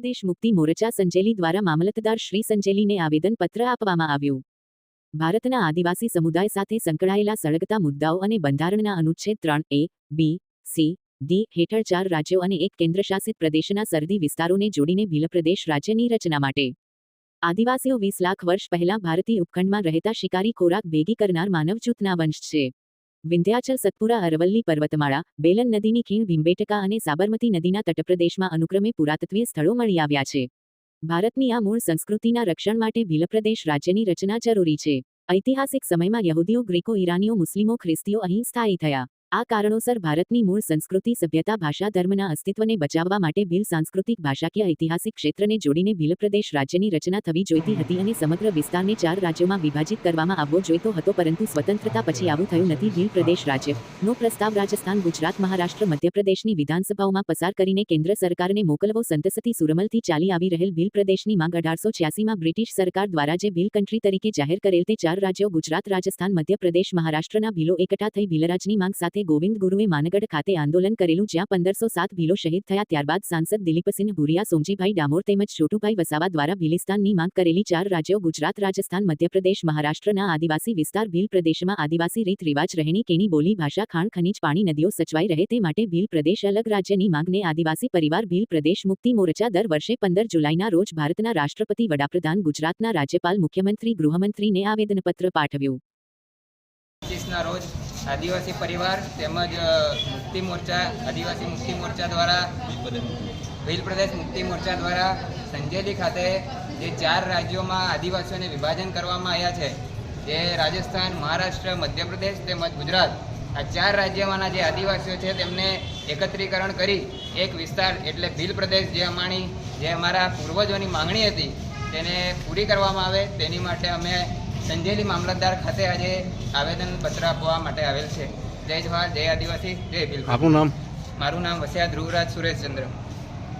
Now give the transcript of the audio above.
પ્રદેશ મુક્તિ મોરચા સંજેલી દ્વારા મામલતદાર શ્રી સંજેલીને આવેદનપત્ર આપવામાં આવ્યું. ભારતના આદિવાસી સમુદાય સાથે સંકળાયેલા સળગતા મુદ્દાઓ અને બંધારણના અનુચ્છેદ ત્રણ એ, બી, સી, ડી હેઠળ ચાર રાજ્યો અને એક કેન્દ્રશાસિત પ્રદેશના સરદી વિસ્તારોને જોડીને ભીલપ્રદેશ રાજ્યની રચના માટે. આદિવાસીઓ વીસ લાખ વર્ષ પહેલા ભારતીય ઉપખંડમાં રહેતા શિકારી ખોરાક ભેગી કરનાર માનવ જૂથના વંશ છે. વિંધ્યાચલ સતપુરા અરવલ્લી પર્વતમાળા, બેલન નદીની ખીણ ભીમબેટકા અને સાબરમતી નદીના તટપ્રદેશમાં અનુક્રમે પુરાતત્વીય સ્થળો મળી આવ્યા છે. ભારતની આ મૂળ સંસ્કૃતિના રક્ષણ માટે ભીલપ્રદેશ રાજ્યની રચના જરૂરી છે. ઐતિહાસિક સમયમાં યહૂદીઓ, ગ્રીકો, ઈરાનીઓ, મુસ્લિમો, ખ્રિસ્તીઓ અહીં સ્થાયી થયા. આ કારણોસર ભારતની મૂળ સંસ્કૃતિ, સભ્યતા, ભાષા, ધર્મના અસ્તિત્વને બચાવવા માટે ભીલ સાંસ્કૃતિક, ભાષાકીય, ઐતિહાસિક ક્ષેત્રને જોડીને ભીલ પ્રદેશ રાજ્યની રચના થવી જોઈતી હતી અને સમગ્ર વિસ્તારને ચાર રાજ્યોમાં વિભાજિત કરવામાં આવવો જોઈતો હતો, પરંતુ સ્વતંત્રતા પછી આવું થયું નથી. ભીલ પ્રદેશ રાજ્ય નો પ્રસ્તાવ રાજસ્થાન, ગુજરાત, મહારાષ્ટ્ર, મધ્યપ્રદેશની વિધાનસભાઓમાં પસાર કરીને કેન્દ્ર સરકારને મોકલવો સંતસતી સુરમલથી ચાલી આવી રહેલ ભીલ પ્રદેશની માંગ અઢારસો છ્યાસીમાં બ્રિટિશ સરકાર દ્વારા જે ભીલ કન્ટ્રી તરીકે જાહેર કરેલ તે ચાર રાજ્યો ગુજરાત, રાજસ્થાન, મધ્યપ્રદેશ, મહારાષ્ટ્રના ભીલો એકઠા થઈ ભીલરાજની માંગ સાથે ગોવિંદ ગુરુએ માનગઢ ખાતે આંદોલન કરેલું, જ્યાં પંદરસો સાત ભીલો શહીદ થયા. ત્યારબાદ સાંસદ દિલીપસિંહ ભુરિયા, સોમજીભાઈ ડામોર તેમજ છોટુભાઈ વસાવા દ્વારા ભીલિસ્તાનની માંગ કરેલી ચાર રાજ્યો, ગુજરાત, રાજસ્થાન, મધ્યપ્રદેશ, મહારાષ્ટ્રના આદિવાસી વિસ્તાર, ભીલ પ્રદેશમાં આદિવાસી રીત રિવાજ રહેણી કેની બોલી, ભાષા, ખાણ, ખનીજ, પાણી, નદીઓ સચવાઈ રહે તે માટે ભીલ પ્રદેશ અલગ રાજ્યની માંગને આદિવાસી પરિવાર ભીલ પ્રદેશ મુક્તિ મોરચા દર વર્ષે પંદર જુલાઈના રોજ ભારતના રાષ્ટ્રપતિ, વડાપ્રધાન, ગુજરાતના રાજ્યપાલ, મુખ્યમંત્રી, ગૃહમંત્રીને આવેદનપત્ર પાઠવ્યું. પચીસના રોજ આદિવાસી પરિવાર તેમજ મુક્તિ મોરચા, આદિવાસી મુક્તિ મોરચા દ્વારા ભીલ પ્રદેશ મુક્તિ મોરચા દ્વારા સંજેલી ખાતે જે ચાર રાજ્યોમાં આદિવાસીઓને વિભાજન કરવામાં આવ્યા છે, જે રાજસ્થાન, મહારાષ્ટ્ર, મધ્યપ્રદેશ તેમજ ગુજરાત, આ ચાર રાજ્યમાંના જે આદિવાસીઓ છે તેમને એકત્રીકરણ કરી એક વિસ્તાર એટલે ભીલ પ્રદેશ જે અમારી જે અમારા પૂર્વજોની માંગણી હતી તેને પૂરી કરવામાં આવે, તેની માટે અમે સંજેલી મામલતદાર ખાતે આજે આવેદનપત્ર આપવા માટે આવેલ છે. જય જવાહર જય આદિવાસી જય ભીલ આપનું નામ? મારું નામ વસ્યા ધ્રુવરાજ સુરેશચંદ્ર.